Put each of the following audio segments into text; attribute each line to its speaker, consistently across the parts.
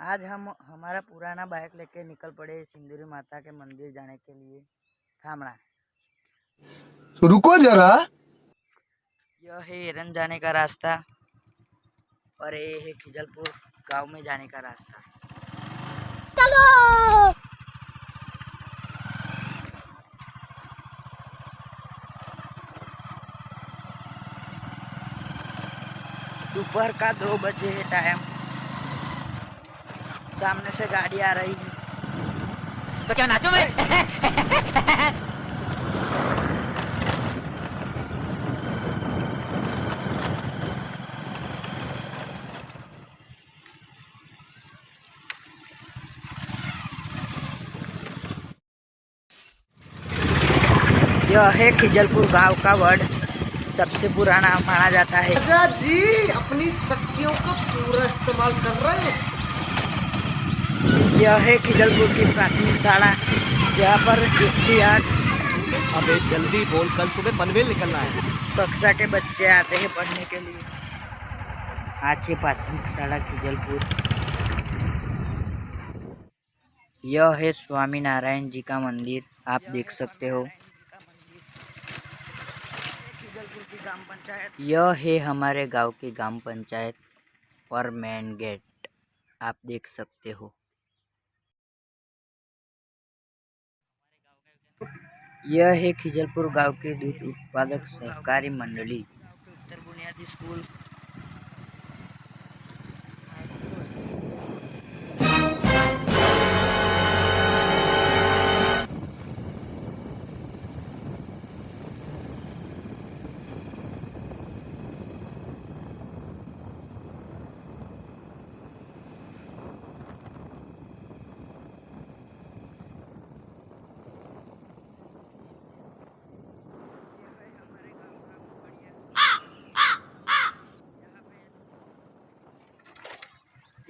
Speaker 1: आज हम हमारा पुराना बाइक लेके निकल पड़े सिंदूरी माता के मंदिर जाने के लिए। थामड़ा
Speaker 2: रुको जरा।
Speaker 1: यह है एरन जाने का रास्ता और ये है खिजलपुर गाँव में जाने का रास्ता। चलो! दोपहर का दो बजे है टाइम। सामने से गाड़ी आ रही है।
Speaker 3: तो क्या नाचो मैं
Speaker 1: यह है खिजलपुर गाँव का वर्ड सबसे पुराना माना जाता है।
Speaker 2: जी अपनी शक्तियों का पूरा इस्तेमाल कर रहे हैं।
Speaker 1: यह है खिजलपुर की प्राथमिक शाला यहाँ पर आठ
Speaker 4: अबे जल्दी बोल कल सुबह पनवेल निकलना है।
Speaker 1: कक्षा के बच्चे आते हैं पढ़ने के लिए। आज है प्राथमिक शाला खिजलपुर यह है स्वामी नारायण जी का मंदिर आप देख सकते हो। यह है हमारे गाँव की ग्राम पंचायत और मेन गेट आप देख सकते हो। यह है खिजलपुर गाँव के दूध उत्पादक सहकारी मंडली। उत्तर बुनियादी स्कूल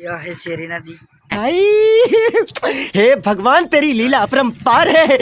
Speaker 1: यह है शेरी नदी?
Speaker 2: हे भगवान तेरी लीला अपरंपार है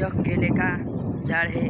Speaker 1: यह केले का झाड़ है।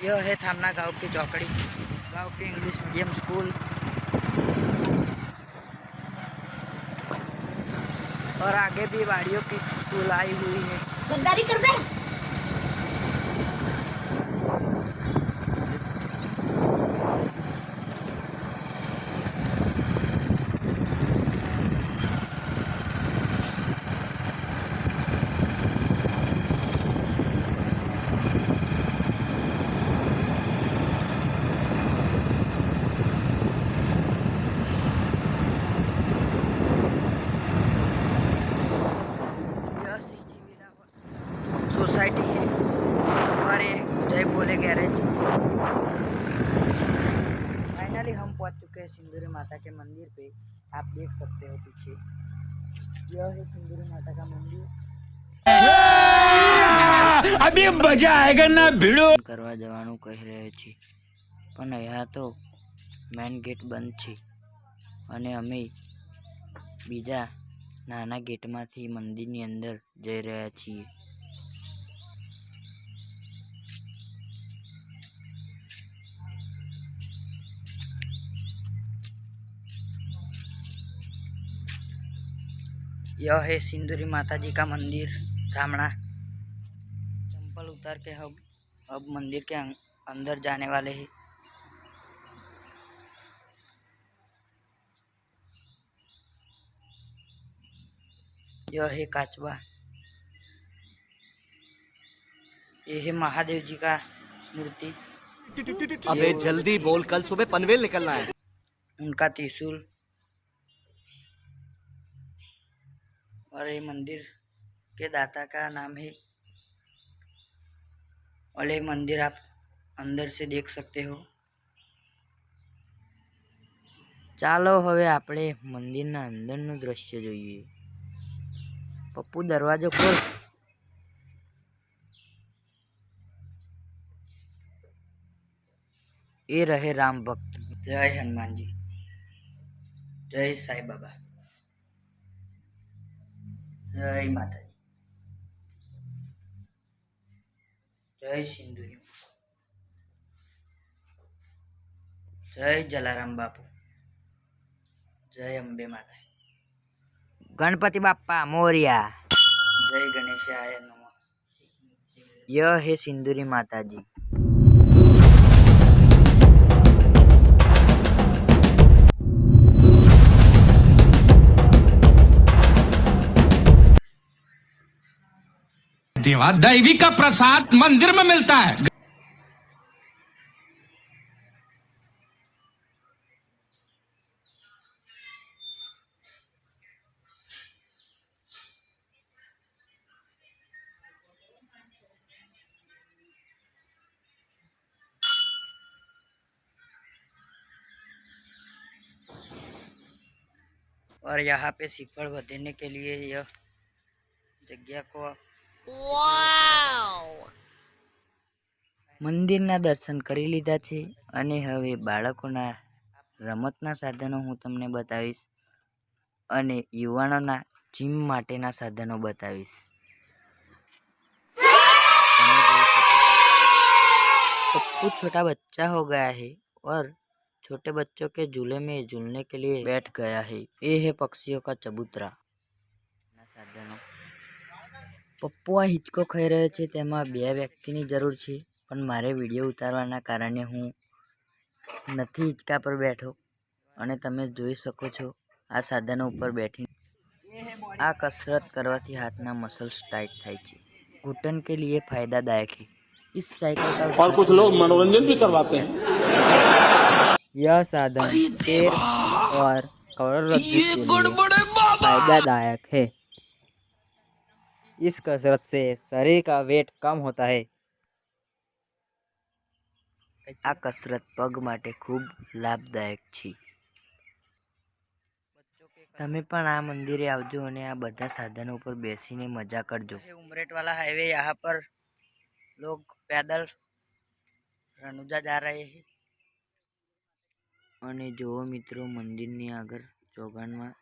Speaker 1: यह है थामना गाँव की चौकड़ी गाँव के इंग्लिश मीडियम स्कूल और आगे भी वाड़ियों की स्कूल आई हुई है। यह है सिंदूरी माता का मंदिर
Speaker 3: अभी मजा आएगा ना भिड़ो
Speaker 1: કરવા જવાનું કહી રહ્યો છે પણ અહીંયા તો મેન ગેટ બંધ છે અને અમે બીજા નાના ગેટમાંથી મંદિરની અંદર જઈ રહ્યા છીએ यह है सिंदूरी माता जी का मंदिर धामणा। चंपल उतार के हम अब मंदिर के अं-, अंदर जाने वाले हैं।
Speaker 5: यह है काचबा। यह है महादेव जी का मूर्ति।
Speaker 4: अबे जल्दी बोल कल सुबह पनवेल निकलना है।
Speaker 5: उनका त्रिशूल। और ये मंदिर के दाता का नाम है और ये मंदिर आप अंदर से देख सकते हो ચાલો હવે આપણે મંદિરના અંદરનું દ્રશ્ય જોઈએ પપ્પુ દરવાજો ખોલ એ રહે રામ ભક્ત જય હનુમાનજી જય સાઈ બાબા જય માતાજી જય સિંધુરી જય જલારામ બાપુ જય અંબે માતા ગણપતિ બાપ્પા મોર્યા જય ગણેશાય નમઃ ય હે સિંદુરી માતાજી
Speaker 6: देवा दैवी का प्रसाद मंदिर में मिलता है।
Speaker 5: और यहाँ पे सीफल बढ़ने के लिए यह जगह को મંદિરના દર્શન કરી લીધા છે અને હવે બાળકોના રમતના સાધનો હું તમને બતાવીશ અને યુવાનોના જીમ માટેના સાધનો બતાવીશ તમે જોઈ શકો છો। पप्पू छोटा बच्चा हो गया है और छोटे बच्चों के झूले में झूलने के लिए बैठ गया है ये है पक्षियों का चबूतरा સાધનો પપ્પુઆ હિંચકો ખાઈ રહ્યો છે તેમાં બે વ્યક્તિની જરૂર છે પણ મારે વીડિયો ઉતારવાના કારણે હું નથી હિંચકા પર બેઠો. અને તમે જોઈ શકો છો આ સાધનો ઉપર બેઠી આ કસરત કરવાથી હાથના મસલ્સ ટાઈટ થાય છે. ઘૂંટન કે લીએ ફાયદાદાયક હે इस साइकिल का
Speaker 3: और कुछ लोग मनोरंजन भी करवाते हैं।
Speaker 5: यह साधन पैर और करोड़ फायदादायक है इस कसरत से शरीर का वेट कम होता है આ કસરત પગ માટે ખૂબ લાભદાયક છે તમે પણ આ મંદિરે આવજો અને આ બધા સાધનો ઉપર બેસીને મજા કરજો उमरेट वाला हाईवे यहाँ पर लोग पैदल रनुजा जा रहे हैं અને જુઓ મિત્રો મંદિરની આગળ ચોગાનમાં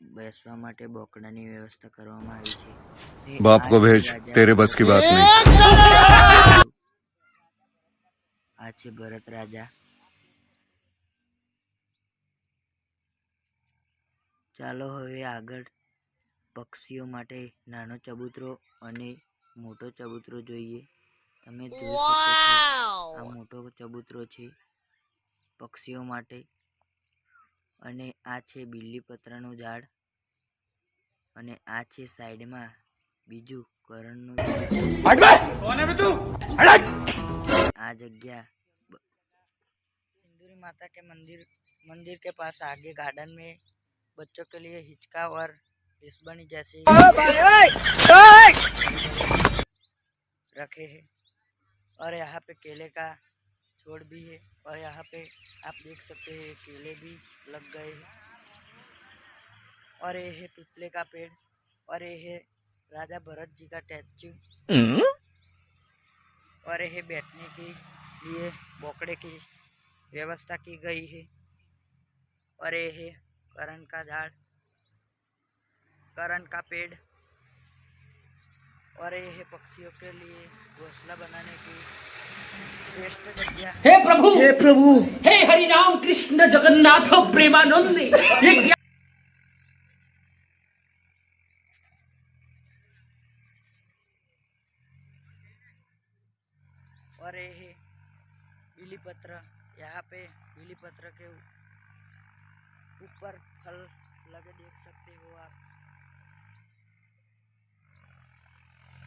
Speaker 5: બેસવા માટે બોકડાની વ્યવસ્થા કરવામાં આવી છે તે
Speaker 7: बाप को
Speaker 5: આ
Speaker 7: भेज
Speaker 5: રાજા-
Speaker 7: तेरे बस की बात नहीं
Speaker 5: આ છે ભરત રાજા ચાલો હવે આગળ પક્ષીઓ માટે નાનો ચબૂતરો અને મોટો ચબૂતરો જોઈએ તમે જોઈ શકો છો આ મોટો ચબૂતરો છે પક્ષીઓ માટે અને આ છે બીલીપત્રનું ઝાડ અને આ છે સાઈડમાં બીજું કરણનું ઝાડ આ जगह सिंदूरी माता के मंदिर मंदिर के पास आगे गार्डन में बच्चों के लिए हिचका और रिस्बनी जैसे रखे हैं और यहाँ पे केले का छोड़ भी है और यहाँ पे आप देख सकते हैं केले भी लग गए हैं। और ये है पिपले का पेड़ और ये है राजा भरत जी का स्टैचू और यह बैठने के लिए बोकड़े की व्यवस्था की गई है। और ये है करण का झाड़ करण का पेड़। और ये है पक्षियों के लिए घोंसला बनाने की। श्रेष्ठ जगह।
Speaker 6: हे प्रभु! हे प्रभु! हे हरि राम कृष्ण जगन्नाथ प्रेमानंद! ये क्या
Speaker 5: और ये है बिलीपत्र। यहाँ पे बिलीपत्र के ऊपर फल लगे देख सकते हो आप।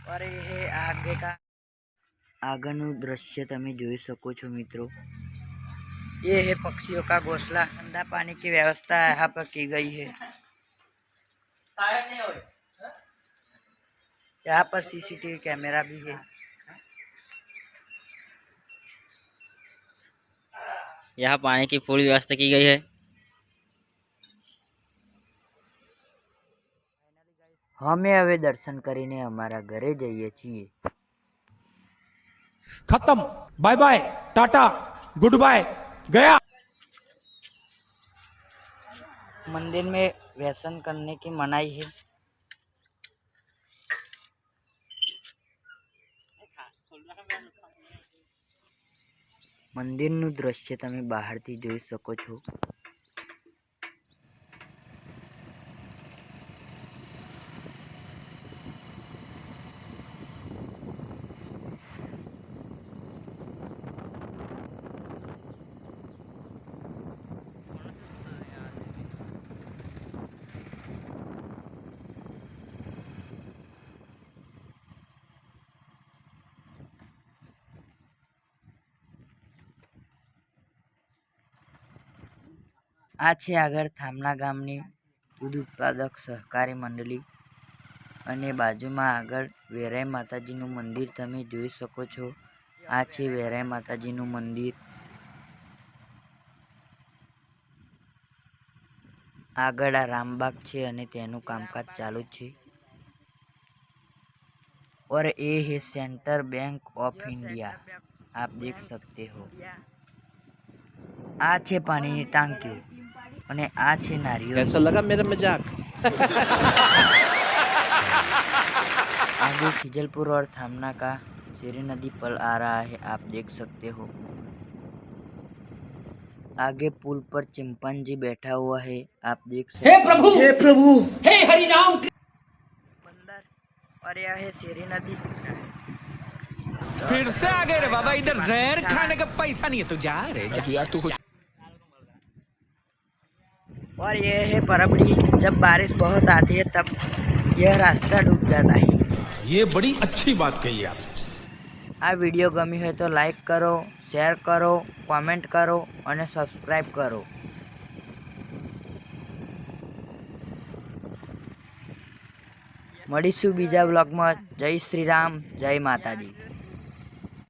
Speaker 5: और ये आगे का આગળનું દ્રશ્ય તમે જોઈ શકો છો મિત્રો ये है पक्षियों का घोंसला ठंडा पानी की व्यवस्था यहाँ पर की गई है यहाँ पर सीसीटीवी कैमरा भी है
Speaker 8: यहाँ पानी की पूरी व्यवस्था की गई है
Speaker 5: અમે હવે દર્શન કરીને અમારા ઘરે જઈએ છીએ
Speaker 1: खत्म bye bye tata goodbye गया
Speaker 5: मंदिर में व्यसन करने की मनाही है મંદિરનું દ્રશ્ય તમે બહારથી જોઈ શકો છો આ છે આગળ થામણા ગામની દૂધ ઉત્પાદક સહકારી મંડળી અને બાજુમાં આગળ વેરાઈ માતાજીનું મંદિર તમે જોઈ શકો છો આ છે વેરાઈ માતાજીનું મંદિર આગળ આ રામબાગ છે અને તેનું કામકાજ ચાલુ છે और ये है सेंट्रल बैंक ऑफ इंडिया आप देख सकते हो આ છે પાણીની ટાંકીઓ અને આ છે નારિયેળ
Speaker 4: कैसा लगा मेरा मजाक
Speaker 5: आगे खिजलपुर और थामना का सीरी नदी पर आ रहा है आप देख सकते हो आगे पुल पर चिंपांजी बैठा हुआ है आप देख सकते
Speaker 6: हे प्रभु हे प्रभु हे हरि राम
Speaker 5: बंदर और यह है सीरी नदी
Speaker 1: फिर से आ गए रे बाबा इधर जहर खाने का पैसा नहीं है तू जा रे जा।
Speaker 3: यार तू कुछ
Speaker 5: और यह है परबड़ी जब बारिश बहुत आती है तब यह रास्ता डूब जाता है
Speaker 3: ये बड़ी अच्छी बात कही आप
Speaker 5: આ વિડીયો ગમી હોય તો લાઈક કરો શેર કરો કોમેન્ટ કરો અને સબસ્ક્રાઈબ કરો મળીશું બીજા બ્લોગમાં જય શ્રી રામ જય માતાજી